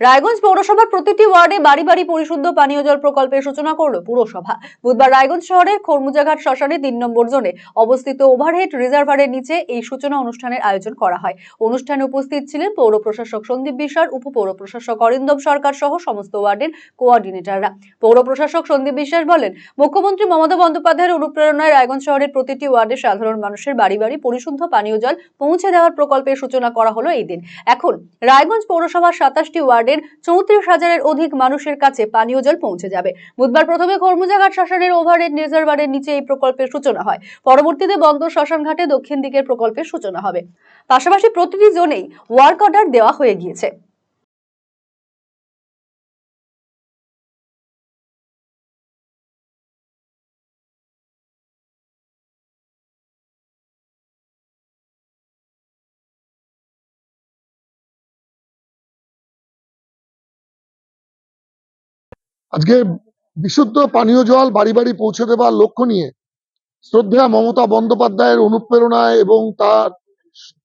রায়গঞ্জ পৌরসভার প্রতিটি ওয়ার্ডে বাড়ি বাড়ি পরিশুদ্ধ পানীয় জল প্রকল্পের সূচনা করল পুরসভা। বুধবার রায়গঞ্জ শহরের খরমুজাঘাট শ্মশানে তিন নম্বর জোনে অবস্থিত ওভারহেড রিজার্ভারের নিচে এই সূচনা অনুষ্ঠানের আয়োজন করা হয়। অনুষ্ঠানে উপস্থিত ছিলেন পৌর প্রশাসক সন্দীপ বিশ্বাস, উপপৌর প্রশাসক অরিন্দম সরকার সহ সমস্ত ওয়ার্ডের কোঅর্ডিনেটররা। পৌর প্রশাসক সন্দীপ বিশ্বাস বলেন, মুখ্যমন্ত্রী মমতা বন্দ্যোপাধ্যায়ের অনুপ্রেরণায় রায়গঞ্জ শহরের প্রতিটি ওয়ার্ডে সাধারণ মানুষের বাড়ি বাড়ি পরিশুদ্ধ পানীয় জল পৌঁছে দেওয়ার প্রকল্পের সূচনা করা হলো এই দিন। এখন রায়গঞ্জ পৌরসভার সাতাশটি ওয়ার্ডের চৌত্রিশ হাজারের অধিক মানুষের কাছে পানীয় জল পৌঁছে যাবে। বুধবার প্রথমে কর্মজাঘাট শ্মশানের ওভারহেড রিজার্ভারের নিচে এই প্রকল্পের সূচনা হয়। পরবর্তীতে বন্দর শ্মশানঘাটে দক্ষিণ দিকের প্রকল্পের সূচনা হবে। পাশাপাশি প্রতিটি জোনেই ওয়ার্ক অর্ডার দেওয়া হয়ে গিয়েছে। আজকে বিশুদ্ধ পানীয় জল বাড়ি বাড়ি পৌঁছে দেবার লক্ষ্য নিয়ে শ্রদ্ধা মমতা বন্দ্যোপাধ্যায়ের অনুপ্রেরণায় এবং তার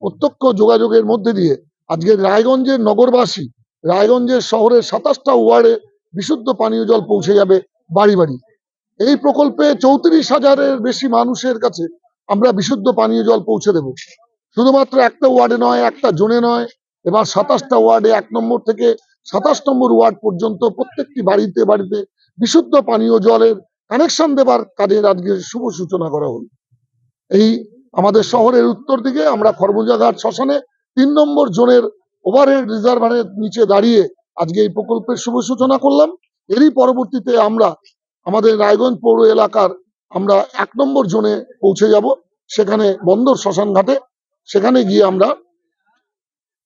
প্রত্যক্ষ যোগাযোগের মধ্যে দিয়ে আজকে রায়গঞ্জের নগরবাসী, রায়গঞ্জের শহরের সাতাশটা ওয়ার্ডে বিশুদ্ধ পানীয় জল পৌঁছে যাবে বাড়ি বাড়ি। এই প্রকল্পে চৌত্রিশ হাজারের বেশি মানুষের কাছে আমরা বিশুদ্ধ পানীয় জল পৌঁছে দেব। শুধুমাত্র একটা ওয়ার্ডে নয়, একটা জোনে নয় এবার সাতাশটা ওয়ার্ডে এক নম্বর থেকে সাতাশ নম্বর ওয়ার্ড পর্যন্ত প্রত্যেকটি বাড়িতে বাড়িতে বিশুদ্ধ পানীয় জলের কানেকশন দেবার কাজের আজকে শুভ সূচনা করা হল। এই আমাদের শহরের উত্তর দিকে আমরা খরমুজাঘাট শ্মশানে তিন নম্বর জোনের ওভারহেড রিজার্ভারের নিচে দাঁড়িয়ে আজকে এই প্রকল্পের শুভ সূচনা করলাম। এরই পরবর্তীতে আমরা আমাদের রায়গঞ্জ পৌর এলাকার আমরা এক নম্বর জোনে পৌঁছে যাব, সেখানে বন্দর শ্মশান ঘাটে সেখানে গিয়ে আমরা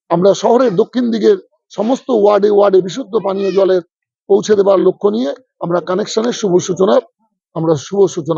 আমরা শহরের দক্ষিণ দিকের সমস্ত ওয়ার্ডে ওয়ার্ডে বিশুদ্ধ পানীয় জলের পৌঁছে দেবার লক্ষ্য নিয়ে আমরা কানেকশনের শুভ সূচনা আমরা শুভ সূচনা